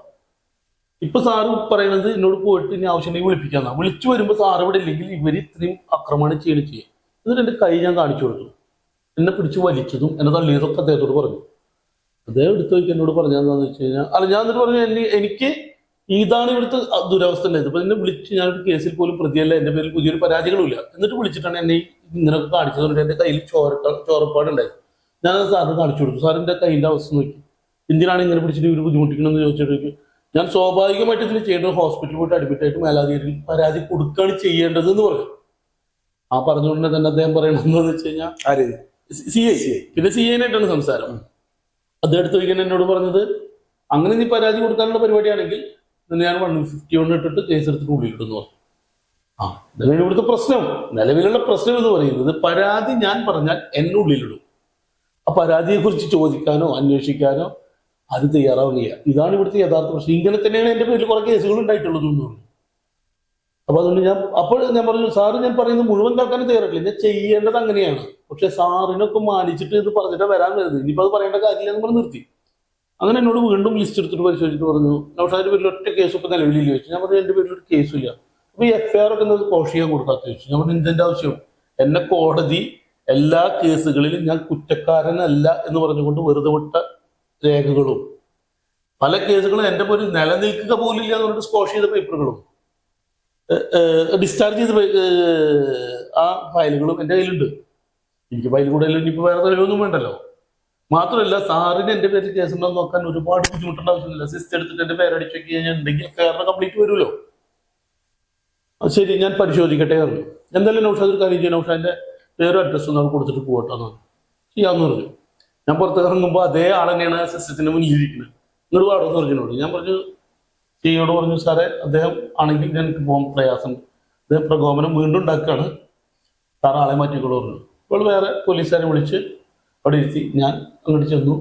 A: ഇപ്പൊ സാറ് പറയണത് എന്നോട് പോയിട്ട് ഇനി ആവശ്യമുണ്ടെങ്കിൽ വിളിപ്പിക്കാന്നാ വിളിച്ചു വരുമ്പോൾ സാറ് ഇവിടെ ഇല്ലെങ്കിൽ ഇവർ ഇത്രയും ആക്രമണം ചെയ്യണ ചെയ്യും. എന്നിട്ട് എന്റെ കൈ ഞാൻ കാണിച്ചു കൊടുത്തു. എന്നെ പിടിച്ച് വലിച്ചതും എന്നെ തള്ളിയതൊക്കെ അദ്ദേഹത്തോട് പറഞ്ഞു. അദ്ദേഹം എടുത്തു വെച്ച് എന്നോട് പറഞ്ഞതെന്താന്ന് വെച്ച് കഴിഞ്ഞാൽ അല്ല ഞാൻ എന്നിട്ട് പറഞ്ഞു എന്നെ എനിക്ക് ഇതാണ് ഇവിടുത്തെ ദുരവസ്ഥ ഉണ്ടായത്. അപ്പൊ എന്നെ വിളിച്ച് ഞാനൊരു കേസിൽ പോലും പ്രതിയല്ല. എന്റെ പേരിൽ പുതിയൊരു പരാതികളുമില്ല. എന്നിട്ട് വിളിച്ചിട്ടാണ് എന്നെ ഇങ്ങനെ കാണിച്ചത് എന്റെ കയ്യിൽ ചോര ചോരപ്പാടുണ്ടായി ഞാൻ സാറിന് കാണിച്ചു കൊടുത്തു. സാറിന്റെ കയ്യിന്റെ അവസ്ഥ നോക്കി. എന്തിനാണ് ഇങ്ങനെ പിടിച്ചിട്ട് ഇവർ ബുദ്ധിമുട്ടിക്കണമെന്ന് ചോദിച്ചിട്ട് ഞാൻ സ്വാഭാവികമായിട്ട് ഇതിന് ചെയ്യേണ്ടത് ഹോസ്പിറ്റലിൽ പോയിട്ട് അഡ്മിറ്റ് ആയിട്ട് മേലാധികാരി പരാതി കൊടുക്കുകയാണ് ചെയ്യേണ്ടത് എന്ന് പറഞ്ഞു. ആ പറഞ്ഞുകൊണ്ട് തന്നെ അദ്ദേഹം പറയണമെന്ന് വെച്ച് കഴിഞ്ഞാൽ
B: ആര്?
A: C I. പിന്നെ സി ഐനായിട്ടാണ് സംസാരം. അദ്ദേഹം ചോദിക്കാൻ എന്നോട് പറഞ്ഞത് അങ്ങനെ നീ പരാതി കൊടുക്കാനുള്ള പരിപാടിയാണെങ്കിൽ ഞാൻ വൺ ഫിഫ്റ്റി വൺ ഇട്ടിട്ട് കേസ് എടുത്തിട്ട് ഉള്ളിലിട്ടെന്ന് പറഞ്ഞു. ആ ഇതാണ് ഇവിടുത്തെ പ്രശ്നം. നിലവിലുള്ള പ്രശ്നം എന്ന് പറയുന്നത് പരാതി ഞാൻ പറഞ്ഞാൽ എന്നെ ഉള്ളിലിടും ആ പരാതിയെ കുറിച്ച് ചോദിക്കാനോ അന്വേഷിക്കാനോ അത് തയ്യാറാവുകയില്ല ഇതാണ് ഇവിടുത്തെ യഥാർത്ഥ പ്രശ്നം. ഇങ്ങനെ തന്നെയാണ് എന്റെ പേരിൽ കുറെ കേസുകൾ ഉണ്ടായിട്ടുള്ളത് പറഞ്ഞു. അപ്പൊ അതുകൊണ്ട് ഞാൻ അപ്പോൾ ഞാൻ പറഞ്ഞു സാറ് ഞാൻ പറയുന്നത് മുഴുവൻ കേൾക്കാനും തയ്യാറില്ല ഞാൻ ചെയ്യേണ്ടത് അങ്ങനെയാണ്. പക്ഷെ സാറിനൊക്കെ മാനിച്ചിട്ട് ഇത് പറഞ്ഞിട്ട് വരാൻ വരുന്നത്. ഇനിയിപ്പോ അത് പറയേണ്ട കാര്യമില്ല എന്ന് പറഞ്ഞ് നിർത്തി. അങ്ങനെ എന്നോട് വീണ്ടും ലിസ്റ്റ് എടുത്തിട്ട് പരിശോധിച്ചിട്ട് പറഞ്ഞു നൗഷാദിന്റെ പേരിൽ ഒറ്റ കേസ് ഒക്കെ നിലവിലില്ല. ചോദിച്ചു. ഞാൻ പറഞ്ഞു എന്റെ പേരിൽ ഒരു കേസില്ല അപ്പൊ ഈ എഫ് ഐ ആർ ഒക്കെ കോഷ് ചെയ്യാൻ കൊടുക്കാത്ത ചോദിച്ചു. ഞാൻ പറഞ്ഞു ഇതിന്റെ ആവശ്യം? എന്നെ കോടതി എല്ലാ കേസുകളിലും ഞാൻ കുറ്റക്കാരനല്ല എന്ന് പറഞ്ഞുകൊണ്ട് വെറുതെ വിട്ട രേഖകളും. പല കേസുകളും എന്റെ പേരിൽ നിലനിൽക്കുക പോലില്ല എന്ന് പറഞ്ഞിട്ട് സ്കോഷ് ചെയ്ത പേപ്പറുകളും. ഡിസ്ചാർജ് ചെയ്ത ആ ഫയലുകളും എന്റെ കയ്യിലുണ്ട്. എനിക്ക് ഫയൽ കൂടെ ഇനിയിപ്പോൾ വേറെ തെളിവൊന്നും വേണ്ടല്ലോ. മാത്രമല്ല സാറിന് എന്റെ പേരിൽ കേസുണ്ടെന്ന് നോക്കാൻ ഒരുപാട് ബുദ്ധിമുട്ടേണ്ട ആവശ്യമില്ല. സിസ്റ്റം എടുത്തിട്ട് എന്റെ പേരടിച്ച് ഉണ്ടെങ്കിൽ കാരണം കംപ്ലീറ്റ് വരുമല്ലോ. ശരി ഞാൻ പരിശോധിക്കട്ടെ പറഞ്ഞു എന്തായാലും നൗഷാദ് കാര്യം ചെയ്യാൻ നൗഷാദിന്റെ പേരും അഡ്രസ്സും നമ്മൾ കൊടുത്തിട്ട് പോകട്ടോ എന്ന് ചെയ്യാന്ന് പറഞ്ഞു. ഞാൻ പുറത്തേക്ക് ഇറങ്ങുമ്പോൾ അതേ ആൾ തന്നെയാണ് സിസ്റ്റത്തിന് മുന്നിൽ ഇരിക്കുന്നത്. ഇങ്ങോട്ട് പാടുമെന്ന് പറഞ്ഞിട്ടുണ്ട് ഞാൻ പറഞ്ഞു സിയോട് പറഞ്ഞു സാറേ അദ്ദേഹം ആണെങ്കിൽ എനിക്ക് പോകാൻ പ്രയാസമുണ്ട് അദ്ദേഹം പ്രകോപനം വീണ്ടും ഉണ്ടാക്കുകയാണ്. സാർ ആളെ മാറ്റിക്കോളൂ പറഞ്ഞു. ഇപ്പോൾ വേറെ പോലീസുകാരെ വിളിച്ച് അവിടെ ഇരുത്തി. ഞാൻ അങ്ങോട്ട് ചെന്നു.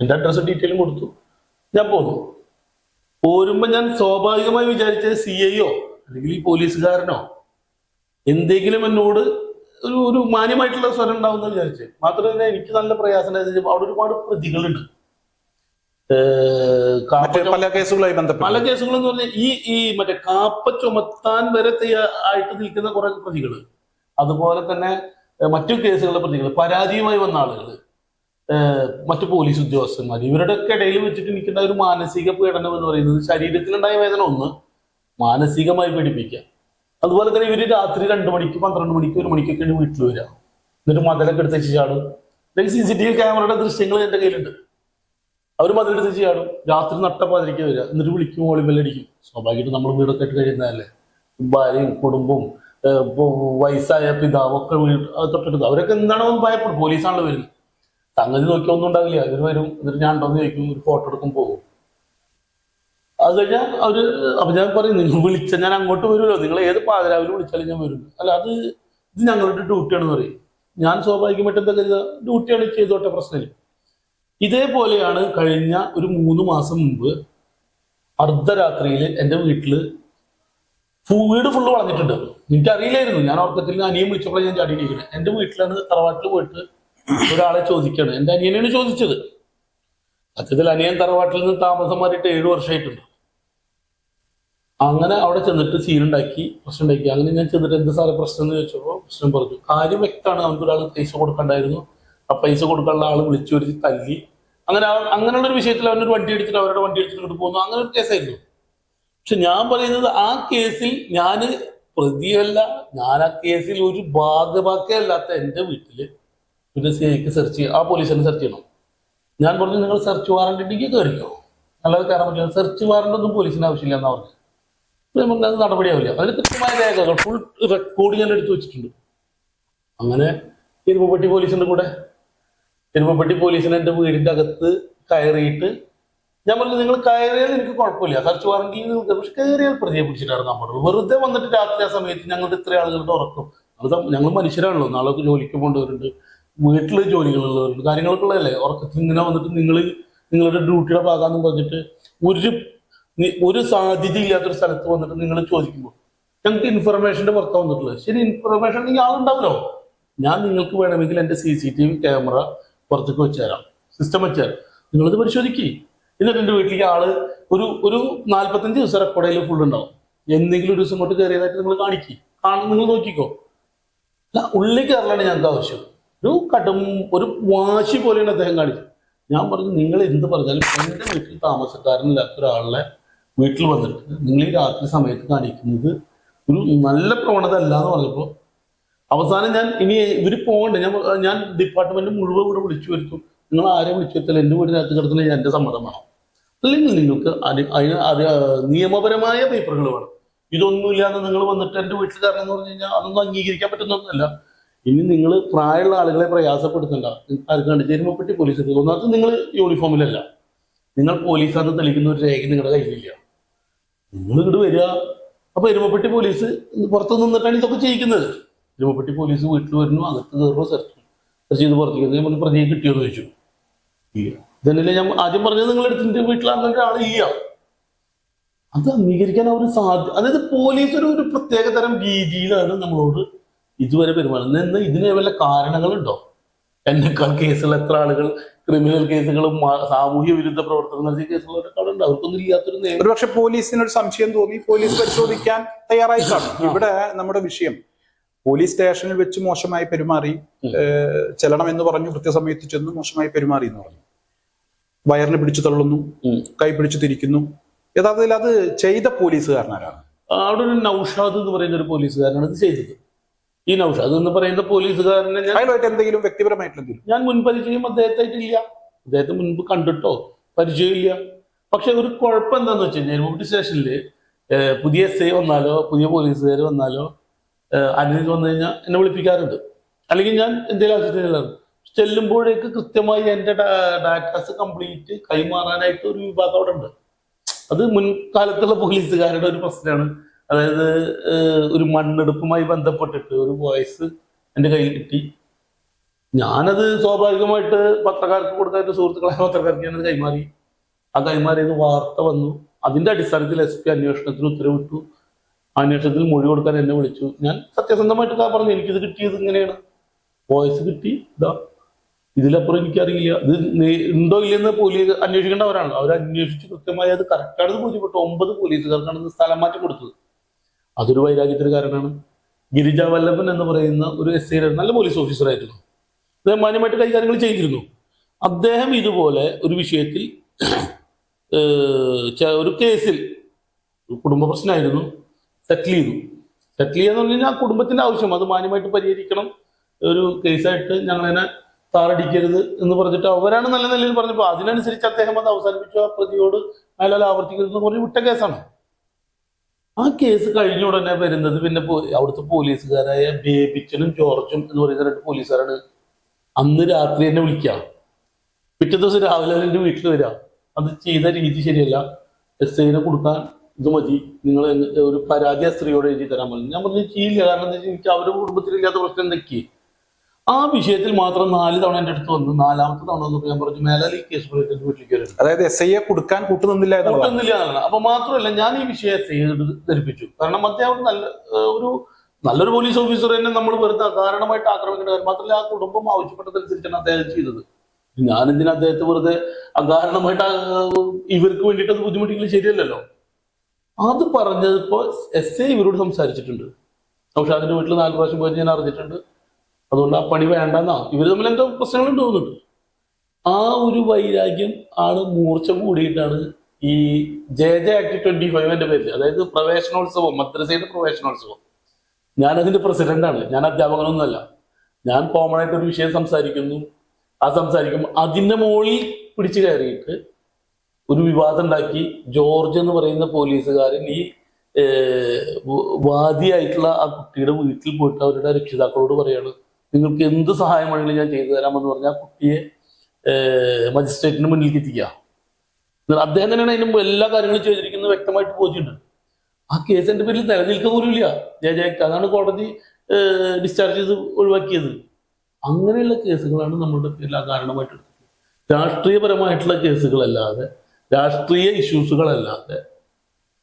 A: എന്റെ അഡ്രസ്സ് ഡീറ്റെയിലും കൊടുത്തു. ഞാൻ പോന്നു. പോരുമ്പോൾ ഞാൻ സ്വാഭാവികമായി വിചാരിച്ചത് സി ഐയോ അല്ലെങ്കിൽ ഈ പോലീസുകാരനോ എന്തെങ്കിലും എന്നോട് ഒരു ഒരു മാന്യമായിട്ടുള്ള സ്വരം ഉണ്ടാവുമെന്ന് വിചാരിച്ച്. മാത്രമല്ല എനിക്ക് നല്ല പ്രയാസം അവിടെ ഒരുപാട് പ്രതികളുണ്ട്.
B: പല കേസുകളുമായി ബന്ധപ്പെട്ട്.
A: പല കേസുകളെന്ന് പറഞ്ഞാൽ ഈ ഈ മറ്റേ കാപ്പ ചുമത്താൻ വരെ ആയിട്ട് നിൽക്കുന്ന കുറെ പ്രതികൾ അതുപോലെ തന്നെ മറ്റു കേസുകളിലെ പ്രതികൾ പരാതിയുമായി വന്ന ആളുകൾ മറ്റു പോലീസ് ഉദ്യോഗസ്ഥന്മാർ ഇവരുടെ ഒക്കെ ഇടയിൽ വെച്ചിട്ട് നിൽക്കുന്ന ഒരു മാനസിക പീഡനം എന്ന് പറയുന്നത് ശരീരത്തിലുണ്ടായ വേദന ഒന്ന് മാനസികമായി പീഡിപ്പിക്കുക. അതുപോലെ തന്നെ ഇവർ രാത്രി രണ്ടു മണിക്ക് പന്ത്രണ്ട് മണിക്ക് ഒരു മണിക്കൊക്കെയാണ് വീട്ടിൽ വരിക. എന്നിട്ട് മതിലൊക്കെ എടുത്ത് ചാടും. സി സി ടി വി ക്യാമറയുടെ ദൃശ്യങ്ങൾ എന്റെ കയ്യിലുണ്ട്. അവർ മതിലെടുത്ത് ചാടും. രാത്രി നട്ടപ്പാതിരിക്കുക വരിക. എന്നിട്ട് വിളിക്കും ഓളിമ്പല്ലടിക്കും സ്വാഭാവികമായിട്ട് നമ്മൾ വീടൊക്കെ ആയിട്ട് കഴിയുന്നതല്ലേ ഭാര്യയും കുടുംബവും വയസ്സായ പിതാവൊക്കെ വീട് തൊട്ടടുത്ത് അവരൊക്കെ എന്താണോ ഒന്ന് ഭയപ്പെടും. പോലീസാണല്ലോ വരുന്നത്. സംഗതി നോക്കിയൊന്നും ഉണ്ടാവില്ല. അവർ വരും എന്നിട്ട് ഞാൻ ഉണ്ടോന്ന് ചോദിക്കും. ഒരു ഫോട്ടോ എടുക്കും പോകും. അത് കഴിഞ്ഞാൽ അവർ അപ്പൊ ഞാൻ പറയും നിങ്ങൾ വിളിച്ച ഞാൻ അങ്ങോട്ട് വരുമല്ലോ. നിങ്ങൾ ഏത് പാതിരാവിലെ വിളിച്ചാലും ഞാൻ വരും. അല്ല അത് ഇത് ഞങ്ങളുടെ ഡ്യൂട്ടിയാണെന്ന് പറയും. ഞാൻ സ്വാഭാവികമായിട്ട് എന്താ കരുതുക? ഡ്യൂട്ടിയാണ് ചെയ്തോട്ടെ പ്രശ്നമില്ല. ഇതേപോലെയാണ് കഴിഞ്ഞ ഒരു മൂന്ന് മാസം മുമ്പ് അർദ്ധരാത്രിയിൽ എന്റെ വീട്ടിൽ ഫു- വീട് ഫുള്ള് വളഞ്ഞിട്ടുണ്ട്. എനിക്കറിയില്ലായിരുന്നു. ഞാൻ ഓർക്കത്തിൽ അനിയൻ വിളിച്ചപ്പോൾ ഞാൻ ചാടിയിരിക്കുന്നത്. എന്റെ വീട്ടിലാണ് തറവാട്ടിൽ പോയിട്ട് ഒരാളെ ചോദിക്കുകയാണ് എന്റെ അനിയനാണ് ചോദിച്ചത്. സത്യത്തിൽ അനിയൻ തറവാട്ടിൽ നിന്ന് താമസം മാറിയിട്ട് ഏഴു വർഷമായിട്ടുണ്ട്. അങ്ങനെ അവിടെ ചെന്നിട്ട് സീനുണ്ടാക്കി പ്രശ്നം ഉണ്ടാക്കി. അങ്ങനെ ഞാൻ ചെന്നിട്ട് എന്ത് സാറേ പ്രശ്നം എന്ന് ചോദിച്ചപ്പോൾ പ്രശ്നം പറഞ്ഞു. കാര്യം വ്യക്തമാണ്. നമുക്ക് ഒരാൾ പൈസ കൊടുക്കണ്ടായിരുന്നു. ആ പൈസ കൊടുക്കാനുള്ള ആൾ വിളിച്ചു വരുത്തി തല്ലി. അങ്ങനെ അങ്ങനെയുള്ള ഒരു വിഷയത്തിൽ അവനൊരു വണ്ടി അടിച്ചിട്ട് അവരുടെ വണ്ടി അടിച്ചിട്ട് പോകുന്നു. അങ്ങനെ ഒരു കേസായിരുന്നു പക്ഷെ ഞാൻ പറയുന്നത് ആ കേസിൽ ഞാൻ പ്രതിയല്ല. ഞാൻ ആ കേസിൽ ഒരു ഭാഗവാക്കേ അല്ലാത്ത എന്റെ വീട്ടിൽ പിന്നെ സി ഐക്ക് സെർച്ച് ചെയ്യണം. ആ പോലീസിനെ സെർച്ച് ചെയ്യണം. ഞാൻ പറഞ്ഞു നിങ്ങൾ സെർച്ച് വാറണ്ട് ഉണ്ടെങ്കിൽ കയറിക്കോ അല്ലാതെ കയറാൻ പറ്റില്ല സെർച്ച് വാറണ്ട് ഒന്നും പോലീസിന് ആവശ്യമില്ല എന്നാ പറഞ്ഞു. പറഞ്ഞു, അത് നടപടിയാവില്ല. അതിന് കൃത്യമായ രേഖകൾ ഫുൾ റെക്കോർഡ് ഞാൻ എടുത്തു വെച്ചിട്ടുണ്ട്. അങ്ങനെ ഇരുമ്പപ്പെട്ടി പോലീസിന്റെ കൂടെ. ഇരുമ്പപ്പെട്ടി പോലീസിന് എന്റെ വീടിന്റെ അകത്ത് കയറിയിട്ട് ഞാൻ പറഞ്ഞു നിങ്ങൾ കയറിയാൽ എനിക്ക് കുഴപ്പമില്ല. സെർച്ച് വാറണ്ടി നിങ്ങൾക്ക് പക്ഷെ കയറിയാൽ പ്രതിയെ പിടിച്ചിട്ടായിരുന്നു നമ്മൾ വെറുതെ വന്നിട്ട് രാത്രി ആ സമയത്ത് ഞങ്ങളുടെ ഇത്ര ആളുകളുടെ ഉറക്കം. ഞങ്ങൾ മനുഷ്യരാണല്ലോ. നാളെ ജോലിക്ക് പോകേണ്ടവരുണ്ട്. വീട്ടിൽ ജോലികളുള്ളവരുണ്ട്. കാര്യങ്ങളൊക്കെ ഉള്ളതല്ലേ? ഉറക്കത്തിൽ ഇങ്ങനെ വന്നിട്ട് നിങ്ങൾ നിങ്ങളുടെ ഡ്യൂട്ടിയുടെ ഭാഗമാണെന്ന് പറഞ്ഞിട്ട് ഒരു ഒരു സാധ്യത ഇല്ലാത്തൊരു സ്ഥലത്ത് വന്നിട്ട് നിങ്ങൾ ചോദിക്കുമ്പോൾ ഞങ്ങൾക്ക് ഇൻഫർമേഷന്റെ പുറത്ത് വന്നിട്ടുള്ളത്. ശരി ഇൻഫർമേഷൻ ഉണ്ടെങ്കിൽ ആളുണ്ടാവല്ലോ ഞാൻ നിങ്ങൾക്ക് വേണമെങ്കിൽ എന്റെ C C T V camera പുറത്തേക്ക് വെച്ചുതരാം. സിസ്റ്റം വെച്ചുതരാം. നിങ്ങളത് പരിശോധിക്കുക എന്നിട്ട് എന്റെ വീട്ടിലേക്ക് ആൾ ഒരു ഒരു നാല്പത്തഞ്ച് ദിവസം റെക്കോർഡിൽ ഫുൾ ഉണ്ടാവും. എന്തെങ്കിലും ഒരു ദിവസം കൊണ്ട് കയറിയതായിട്ട് നിങ്ങൾ കാണിക്കുക കാണും നിങ്ങൾ നോക്കിക്കോ. അല്ല ഉള്ളിൽ കയറലാണ് ഞങ്ങൾക്ക് ആവശ്യം. ഒരു കടും ഒരു വാശി പോലെയാണ് അദ്ദേഹം കാണിച്ചത്. ഞാൻ പറഞ്ഞു നിങ്ങൾ എന്ത് പറഞ്ഞാലും എന്റെ വീട്ടിൽ താമസക്കാരനില്ലാത്ത ഒരാളെ വീട്ടിൽ വന്നിട്ട്. നിങ്ങൾ ഈ രാത്രി സമയത്ത് കാണിക്കുന്നത് ഒരു നല്ല പ്രവണത അല്ല എന്ന് പറഞ്ഞപ്പോൾ അവസാനം ഞാൻ ഇനി ഇവർ പോകണ്ടേ. ഞാൻ ഞാൻ ഡിപ്പാർട്ട്മെന്റ് മുഴുവൻ കൂടെ വിളിച്ചു വരുത്തും. നിങ്ങൾ ആരെ വിളിച്ചു വരുത്തില്ല എന്റെ വീടിനകത്ത് കിടത്തുന്ന എന്റെ സമ്മതം വേണം. അല്ലെങ്കിൽ നിങ്ങൾക്ക് അതി- അതിന് നിയമപരമായ പേപ്പറുകൾ വേണം. ഇതൊന്നുമില്ലാതെ നിങ്ങൾ വന്നിട്ട് എന്റെ വീട്ടിൽ കാരണം എന്ന് പറഞ്ഞു കഴിഞ്ഞാൽ അതൊന്നും അംഗീകരിക്കാൻ പറ്റുന്നൊന്നുമല്ല. ഇനി നിങ്ങൾ പ്രായമുള്ള ആളുകളെ പ്രയാസപ്പെടുത്തണ്ട. ആർക്കും കണ്ടു ചേരുമ്പപ്പെട്ടി പോലീസ് ഒന്നാമത് നിങ്ങൾ യൂണിഫോമിലല്ല നിങ്ങൾ പോലീസാന്ന് തെളിയിക്കുന്ന ഒരു രേഖ നിങ്ങളുടെ കയ്യിലില്ല. നിങ്ങൾ ഇങ്ങോട്ട് വരിക. അപ്പൊ എരുമപ്പെട്ടി പോലീസ് പുറത്ത് നിന്നിട്ടാണ് ഇതൊക്കെ ചെയ്യിക്കുന്നത്. എരുമപ്പെട്ടി പോലീസ് വീട്ടിൽ വരുന്നു അകത്ത് കയറുന്നു സെർച്ച് സെർച്ച് ചെയ്ത് പുറത്തേക്ക് നമ്മൾ പ്രതിയെ കിട്ടിയെന്ന് ചോദിച്ചു. ഇതന്നല്ലേ ഞാൻ ആദ്യം പറഞ്ഞത് നിങ്ങൾ എടുത്തിട്ട് വീട്ടിലാണെന്ന ചെയ്യാം അത് അംഗീകരിക്കാൻ അവർ സാധ്യ അതായത് പോലീസ് ഒരു ഒരു പ്രത്യേക തരം രീതിയിലാണ് നമ്മളോട് ഇതുവരെ പെരുമാറുന്നത്. എന്നാൽ ഇതിന് വല്ല കാരണങ്ങളുണ്ടോ? എന്നെക്കാൾ കേസുകൾ എത്ര ആളുകൾ ക്രിമിനൽ കേസുകളും സാമൂഹ്യ വിരുദ്ധ പ്രവർത്തനം നടത്തിയ കേസുകളൊക്കെ ഉണ്ട് അവർക്കൊന്നും ഇല്ലാത്തൊരു ഒരു
B: പക്ഷെ പോലീസിന് ഒരു സംശയം തോന്നി പോലീസ് പരിശോധിക്കാൻ തയ്യാറായി കാണും ഇവിടെ നമ്മുടെ വിഷയം പോലീസ് സ്റ്റേഷനിൽ വെച്ച് മോശമായി പെരുമാറി ചെല്ലണം എന്ന് പറഞ്ഞു കൃത്യസമയത്ത് ചെന്ന് മോശമായി പെരുമാറി എന്ന് പറഞ്ഞു. വയറിന് പിടിച്ചു തള്ളുന്നു കൈ പിടിച്ചു തിരിക്കുന്നു. യഥാർത്ഥത്തിൽ അത് ചെയ്ത പോലീസുകാരനാരാണ്?
A: അവിടെ ഒരു നൌഷാദ് എന്ന് പറയുന്ന ഒരു പോലീസുകാരനാണ് ഇത് ചെയ്തത്. ഈ നൌഷാദ് എന്ന് പറയുന്ന പോലീസുകാരനെ ഞാൻ
B: അയാളുമായിട്ട് എന്തെങ്കിലും വ്യക്തിപരമായിട്ടുള്ള
A: ഞാൻ മുൻപരിചയം അദ്ദേഹത്തായിട്ടില്ല. അദ്ദേഹത്തെ മുൻപ് കണ്ടിട്ടോ? പരിചയമില്ല. പക്ഷെ ഒരു കുഴപ്പം എന്താന്ന് വെച്ച് കഴിഞ്ഞാൽ മുമ്പ് സ്റ്റേഷനിൽ പുതിയ എസ് ഐ വന്നാലോ പുതിയ പോലീസുകാർ വന്നാലോ അനിൽ വന്നു കഴിഞ്ഞാൽ എന്നെ വിളിപ്പിക്കാറുണ്ട്. അല്ലെങ്കിൽ ഞാൻ എന്തെങ്കിലും ആവശ്യത്തിനുള്ളത് ചെല്ലുമ്പോഴേക്ക് കൃത്യമായി എന്റെ ഡാറ്റാസ് കംപ്ലീറ്റ് കൈമാറാനായിട്ട് ഒരു വിഭാഗം അവിടെ ഉണ്ട് അത് മുൻകാലത്തുള്ള പോലീസുകാരുടെ ഒരു പ്രശ്നമാണ്. അതായത് ഒരു മണ്ണെടുപ്പുമായി ബന്ധപ്പെട്ടിട്ട് ഒരു വോയിസ് എന്റെ കയ്യിൽ കിട്ടി. ഞാനത് സ്വാഭാവികമായിട്ട് പത്രക്കാർക്ക് കൊടുക്കാൻ എന്റെ സുഹൃത്തുക്കളായ പത്രക്കാർക്ക് ഞാനത് കൈമാറി. ആ കൈമാറിയത് വാർത്ത വന്നു. അതിന്റെ അടിസ്ഥാനത്തിൽ എസ് പി അന്വേഷണത്തിന് ഉത്തരവിട്ടു. അന്വേഷണത്തിൽ മൊഴി കൊടുക്കാൻ എന്നെ വിളിച്ചു. ഞാൻ സത്യസന്ധമായിട്ട് പറഞ്ഞു എനിക്കിത് കിട്ടിയത് ഇങ്ങനെയാണ്. വോയിസ് കിട്ടി ഇതാ. ഇതിലപ്പുറം എനിക്കറിയില്ല. ഇത് ഉണ്ടോ ഇല്ലെന്ന് പോലീസ് അന്വേഷിക്കേണ്ടവരാണ് അവർ അന്വേഷിച്ച് കൃത്യമായി അത് കറക്റ്റാണെന്ന് ബോധ്യപ്പെട്ടു. ഒമ്പത് പോലീസുകാർക്കാണ് സ്ഥലം മാറ്റി കൊടുത്തത്. അതൊരു വൈരാഗ്യത്തിന് കാരണമാണ്. ഗിരിജ വല്ലഭൻ എന്ന് പറയുന്ന ഒരു എസ് ഐ നല്ല പോലീസ് ഓഫീസറായിരുന്നു അദ്ദേഹം മാന്യമായിട്ട് കൈകാര്യങ്ങൾ ചെയ്തിരുന്നു. അദ്ദേഹം ഇതുപോലെ ഒരു വിഷയത്തിൽ ഒരു കേസിൽ കുടുംബ പ്രശ്നമായിരുന്നു സെറ്റിൽ ചെയ്തു. സെറ്റിൽ ചെയ്യാന്ന് പറഞ്ഞു കഴിഞ്ഞാൽ ആ കുടുംബത്തിന്റെ ആവശ്യം അത് മാന്യമായിട്ട് പരിഹരിക്കണം. ഒരു കേസായിട്ട് ഞങ്ങളതിനെ താറടിക്കരുത് എന്ന് പറഞ്ഞിട്ട് അവരാണ് നല്ല നിലയിൽ പറഞ്ഞപ്പോൾ അതിനനുസരിച്ച് അദ്ദേഹം അത് അവസാനിപ്പിച്ചു. ആ പ്രതിയോട് അയാൾ ആവർത്തിക്കരുത് എന്ന് പറഞ്ഞ് വിട്ട കേസാണ്. ആ കേസ് കഴിഞ്ഞ ഉടനെ വരുന്നത് പിന്നെ അവിടുത്തെ പോലീസുകാരായ ബേബിച്ചനും ജോർജും എന്ന് പറയുന്ന രണ്ട് പോലീസുകാരാണ് അന്ന് രാത്രി എന്നെ വിളിക്കുക പിറ്റേ ദിവസം രാവിലെ എന്റെ വീട്ടിൽ വരിക അത് ചെയ്ത രീതി ശരിയല്ല. എസ് ഐനെ കൊടുക്കാൻ ഇത് മതി. നിങ്ങൾ ഒരു പരാതി ആ സ്ത്രീയോട് എഴുതി തരാൻ പറഞ്ഞു. ഞാൻ പറഞ്ഞു ചെയ്യില്ല കാരണം എന്താ വെച്ചാൽ എനിക്ക് അവരുടെ കുടുംബത്തിലില്ലാത്ത പ്രശ്നം എന്തൊക്കെ ആ വിഷയത്തിൽ മാത്രം നാല് തവണ എന്റെ അടുത്ത് വന്നു. നാലാമത്തെ തവണ വന്നപ്പോൾ ഞാൻ പറഞ്ഞു മേലാൽ ഈ കേസ് വീട്ടിലേക്ക് വരും
B: അതായത് എസ് ഐയെ കൊടുക്കാൻ
A: കൂട്ടുന്നില്ല എന്നുള്ളതാണ്. അപ്പൊ മാത്രമല്ല ഞാൻ ഈ വിഷയം വിഷയത്തെ ധരിപ്പിച്ചു. കാരണം അദ്ദേഹം നല്ല ഒരു നല്ലൊരു പോലീസ് ഓഫീസർ തന്നെ നമ്മൾ വെറുതെ അകാരണമായിട്ട് ആക്രമിക്കേണ്ട കാര്യം. മാത്രമല്ല ആ കുടുംബം ആവശ്യപ്പെട്ടതനുസരിച്ചാണ് അദ്ദേഹം ചെയ്തത്. ഞാൻ എന്തിനാ അദ്ദേഹത്തെ വെറുതെ അകാരണമായിട്ട് ഇവർക്ക് വേണ്ടിയിട്ട് അത് ബുദ്ധിമുട്ടിക്കുന്നത് ശരിയല്ലല്ലോ. അത് പറഞ്ഞപ്പോ എസ് ഐ ഇവരോട് സംസാരിച്ചിട്ടുണ്ട്. പക്ഷെ അതിന്റെ വീട്ടിൽ നാല് പ്രാവശ്യം പോയി ഞാൻ അറിഞ്ഞിട്ടുണ്ട്. അതുകൊണ്ട് ആ പണി വേണ്ടെന്നാ. ഇവർ തമ്മിൽ എന്തോ പ്രശ്നങ്ങളും തോന്നുന്നുണ്ട്. ആ ഒരു വൈരാഗ്യം ആണ് മൂർച്ച കൂടിയിട്ടാണ് ഈ ജെ ജെ ആക്ട് ട്വന്റി ഫൈവിന്റെ പേരിൽ അതായത് പ്രവേശനോത്സവം മദ്രസയുടെ പ്രവേശനോത്സവം. ഞാൻ അതിന്റെ പ്രസിഡന്റാണ് ഞാൻ അധ്യാപകനൊന്നുമല്ല. ഞാൻ കോമൺ ആയിട്ട് ഒരു വിഷയം സംസാരിക്കുന്നു. ആ സംസാരിക്കുമ്പോൾ അതിന്റെ മുകളിൽ പിടിച്ചു കയറിയിട്ട് ഒരു വിവാദം ഉണ്ടാക്കി ജോർജ് എന്ന് പറയുന്ന പോലീസുകാരൻ ഈ വാദിയായിട്ടുള്ള ആ കുട്ടിയുടെ വീട്ടിൽ പോയിട്ട് അവരുടെ രക്ഷിതാക്കളോട് പറയാണ് നിങ്ങൾക്ക് എന്ത് സഹായം വേണമെങ്കിലും ഞാൻ ചെയ്തു തരാമെന്ന് പറഞ്ഞാൽ കുട്ടിയെ മജിസ്ട്രേറ്റിന് മുന്നിൽ എത്തിക്കുക അദ്ദേഹം തന്നെയാണ് അതിന് മുമ്പ് എല്ലാ കാര്യങ്ങളും ചെയ്തിരിക്കുന്നത് വ്യക്തമായിട്ട് ബോധ്യമുണ്ട്. ആ കേസ് എന്റെ പേരിൽ നിലനിൽക്കുക പോലും ഇല്ല ജയജയക്ക് അതാണ് കോടതി ഡിസ്ചാർജ് ചെയ്ത് ഒഴിവാക്കിയത്. അങ്ങനെയുള്ള കേസുകളാണ് നമ്മുടെ പേരിൽ അകാരണമായിട്ട് എടുത്തത്. രാഷ്ട്രീയപരമായിട്ടുള്ള കേസുകളല്ലാതെ രാഷ്ട്രീയ ഇഷ്യൂസുകളല്ലാതെ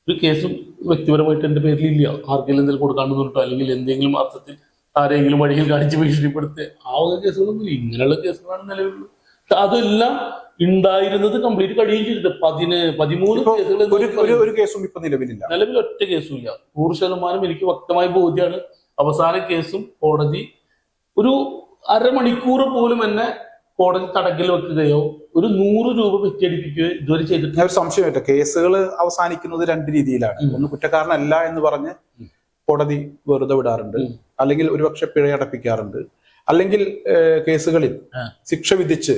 A: ഒരു കേസും വ്യക്തിപരമായിട്ട് എന്റെ പേരിൽ ഇല്ല ആർക്കെങ്കിലും എന്തെങ്കിലും കൊടുക്കാണെന്ന് പറഞ്ഞിട്ടോ അല്ലെങ്കിൽ എന്തെങ്കിലും അർത്ഥത്തിൽ ആരെങ്കിലും വഴിയിൽ കാണിച്ച് ഭീഷണിപ്പെടുത്തി ആ വക കേസുകളൊന്നും. ഇങ്ങനെയുള്ള കേസുകളാണ് നിലവിലുള്ളത്. അതെല്ലാം ഉണ്ടായിരുന്നത് കംപ്ലീറ്റ് കഴിയുകയും ചെയ്തിട്ട് പതിന് പതിമൂന്ന് കേസുകൾ
B: ഒരു കേസും ഇപ്പൊ നിലവിലില്ല.
A: നിലവിൽ ഒറ്റ കേസും ഇല്ല. നൂറ് ശതമാനം എനിക്ക് വ്യക്തമായ ബോധ്യമാണ്. അവസാന കേസും കോടതി ഒരു അരമണിക്കൂർ പോലും എന്നെ കോടതി തടങ്കിൽ വെക്കുകയോ ഒരു നൂറ് രൂപ വെച്ചടിപ്പിക്കുകയോ ഇതുവരെ ചെയ്തിട്ടില്ല.
B: ഒരു സംശയമായിട്ട് കേസുകൾ അവസാനിക്കുന്നത് രണ്ട് രീതിയിലാണ്. ഒന്ന് കുറ്റക്കാരനല്ല എന്ന് പറഞ്ഞ്. കോടതി വെറുതെ വിടാറുണ്ട്. അല്ലെങ്കിൽ ഒരുപക്ഷെ പിഴയടപ്പിക്കാറുണ്ട്. അല്ലെങ്കിൽ കേസുകളിൽ ശിക്ഷ വിധിച്ച്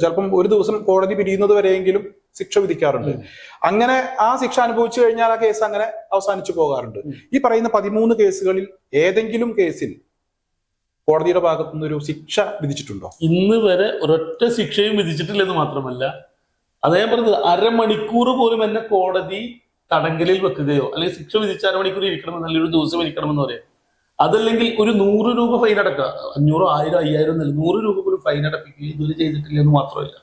B: ചിലപ്പം ഒരു ദിവസം കോടതി പിരിയുന്നത് വരെയെങ്കിലും ശിക്ഷ വിധിക്കാറുണ്ട്. അങ്ങനെ ആ ശിക്ഷ അനുഭവിച്ചു കഴിഞ്ഞാൽ ആ കേസ് അങ്ങനെ അവസാനിച്ചു പോകാറുണ്ട്. ഈ പറയുന്ന പതിമൂന്ന് കേസുകളിൽ ഏതെങ്കിലും കേസിൽ കോടതിയുടെ ഭാഗത്തുനിന്ന് ഒരു ശിക്ഷ വിധിച്ചിട്ടുണ്ടോ?
A: ഇന്ന് വരെ ഒരൊറ്റ ശിക്ഷയും വിധിച്ചിട്ടില്ലെന്ന് മാത്രമല്ല അതേ പറഞ്ഞത് അരമണിക്കൂർ പോലും എന്നെ കോടതി തടങ്കലിൽ വെക്കുകയോ അല്ലെങ്കിൽ ശിക്ഷ വിധിച്ച് അരമണിക്കൂർ ഇരിക്കണമെന്ന് അല്ലെങ്കിൽ ഒരു ദിവസം ഇരിക്കണമെന്ന് പറയാം. അതല്ലെങ്കിൽ ഒരു നൂറ് രൂപ ഫൈൻ അടക്കുക അഞ്ഞൂറോ ആയിരം അയ്യായിരം എന്നല്ല നൂറ് രൂപ പോലും ഫൈൻ അടപ്പിക്കുകയും ഇതുവരെ ചെയ്തിട്ടില്ല എന്ന് മാത്രമല്ല.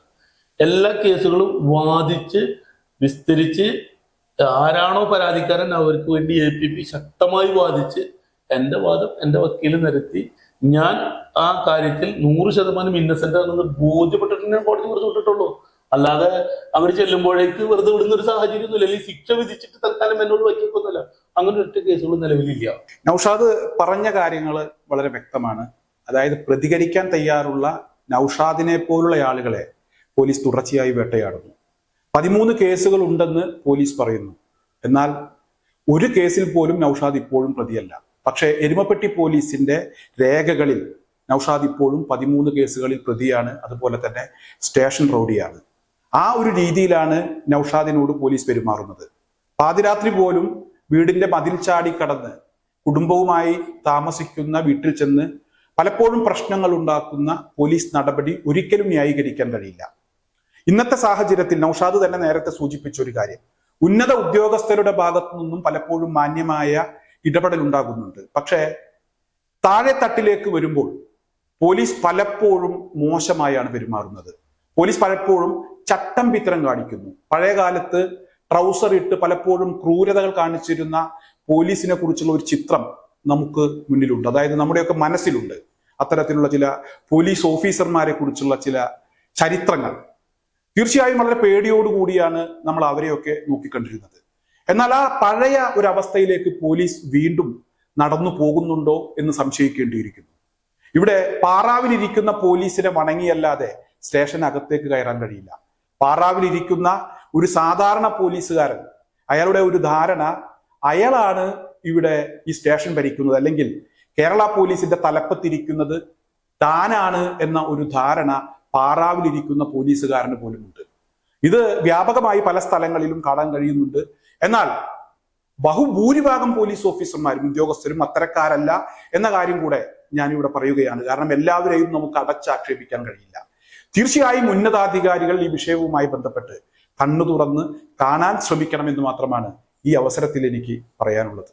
A: എല്ലാ കേസുകളും വാദിച്ച് വിസ്തരിച്ച് ആരാണോ പരാതിക്കാരൻ അവർക്ക് വേണ്ടി എ പി പി ശക്തമായി വാദിച്ച് എന്റെ വാദം എന്റെ വക്കീൽ നിരത്തി ഞാൻ ആ കാര്യത്തിൽ നൂറ് ശതമാനം ഇന്നസെന്റ് ആണെന്ന് ബോധ്യപ്പെട്ടിട്ട് ഞാൻ കോടതി വെറുതെ വിട്ടിട്ടുള്ളൂ. അല്ലാതെ അവർ ചെല്ലുമ്പോഴേക്ക് വെറുതെ വിടുന്ന ഒരു സാഹചര്യം ഒന്നുമില്ല അല്ലെങ്കിൽ ശിക്ഷ വിധിച്ചിട്ട് തൽക്കാലം എന്നോട് വയ്ക്കൊന്നുമില്ല അങ്ങനെ ഒറ്റ കേസുകൾ നിലവിലില്ല.
B: നൌഷാദ് പറഞ്ഞ കാര്യങ്ങൾ വളരെ വ്യക്തമാണ്. അതായത് പ്രതികരിക്കാൻ തയ്യാറുള്ള നൌഷാദിനെ പോലുള്ള ആളുകളെ പോലീസ് തുടർച്ചയായി വേട്ടയാടുന്നു. പതിമൂന്ന് കേസുകൾ ഉണ്ടെന്ന് പോലീസ് പറയുന്നു. എന്നാൽ ഒരു കേസിൽ പോലും നൌഷാദ് ഇപ്പോഴും പ്രതിയല്ല. പക്ഷേ എരുമപ്പെട്ടി പോലീസിന്റെ രേഖകളിൽ നൌഷാദ് ഇപ്പോഴും പതിമൂന്ന് കേസുകളിൽ പ്രതിയാണ്. അതുപോലെ തന്നെ സ്റ്റേഷൻ റോഡിയാണ്. ആ ഒരു രീതിയിലാണ് നൌഷാദിനോട് പോലീസ് പെരുമാറുന്നത്. പാതിരാത്രി പോലും വീടിന്റെ മതിൽ ചാടി കടന്ന് കുടുംബവുമായി താമസിക്കുന്ന വീട്ടിൽ ചെന്ന് പലപ്പോഴും പ്രശ്നങ്ങൾ ഉണ്ടാക്കുന്ന പോലീസ് നടപടി ഒരിക്കലും ന്യായീകരിക്കാൻ കഴിയില്ല. ഇന്നത്തെ സാഹചര്യത്തിൽ നൌഷാദ് തന്നെ നേരത്തെ സൂചിപ്പിച്ച ഒരു കാര്യം. ഉന്നത ഉദ്യോഗസ്ഥരുടെ ഭാഗത്തു നിന്നും പലപ്പോഴും മാന്യമായ ഇടപെടൽ ഉണ്ടാകുന്നുണ്ട്. പക്ഷേ താഴെ തട്ടിലേക്ക് വരുമ്പോൾ പോലീസ് പലപ്പോഴും മോശമായാണ് പെരുമാറുന്നത്. പോലീസ് പലപ്പോഴും ചട്ടം പിത്രം കാണിക്കുന്നു. പഴയ കാലത്ത് ട്രൗസർ ഇട്ട് പലപ്പോഴും ക്രൂരതകൾ കാണിച്ചിരുന്ന പോലീസിനെ കുറിച്ചുള്ള ഒരു ചിത്രം നമുക്ക് മുന്നിലുണ്ട്. അതായത് നമ്മുടെയൊക്കെ മനസ്സിലുണ്ട്. അത്തരത്തിലുള്ള ചില പോലീസ് ഓഫീസർമാരെ കുറിച്ചുള്ള ചില ചരിത്രങ്ങൾ. തീർച്ചയായും വളരെ പേടിയോടുകൂടിയാണ് നമ്മൾ അവരെയൊക്കെ നോക്കിക്കണ്ടിരുന്നത്. എന്നാൽ ആ പഴയ ഒരു അവസ്ഥയിലേക്ക് പോലീസ് വീണ്ടും നടന്നു പോകുന്നുണ്ടോ എന്ന് സംശയിക്കേണ്ടിയിരിക്കുന്നു. ഇവിടെ പാറാവിലിരിക്കുന്ന പോലീസിനെ വണങ്ങിയല്ലാതെ സ്റ്റേഷനകത്തേക്ക് കയറാൻ കഴിയില്ല. പാറാവിലിരിക്കുന്ന ഒരു സാധാരണ പോലീസുകാരൻ. അയാളുടെ ഒരു ധാരണ അയാളാണ് ഇവിടെ ഈ സ്റ്റേഷൻ ഭരിക്കുന്നത്. അല്ലെങ്കിൽ കേരള പോലീസിന്റെ തലപ്പത്തിരിക്കുന്നത് താനാണ് എന്ന ഒരു ധാരണ പാറാവിലിരിക്കുന്ന പോലീസുകാരന് പോലുമുണ്ട്. ഇത് വ്യാപകമായി പല സ്ഥലങ്ങളിലും കാണാൻ കഴിയുന്നുണ്ട്. എന്നാൽ ബഹുഭൂരിഭാഗം പോലീസ് ഓഫീസർമാരും ഉദ്യോഗസ്ഥരും അത്തരക്കാരല്ല എന്ന കാര്യം കൂടെ ഞാനിവിടെ പറയുകയാണ്. കാരണം എല്ലാവരെയും നമുക്ക് അടച്ചാക്ഷേപിക്കാൻ കഴിയില്ല. തീർച്ചയായും ഉന്നതാധികാരികൾ ഈ വിഷയവുമായി ബന്ധപ്പെട്ട് കണ്ണു തുറന്ന് കാണാൻ ശ്രമിക്കണമെന്ന് മാത്രമാണ് ഈ അവസരത്തിൽ എനിക്ക് പറയാനുള്ളത്.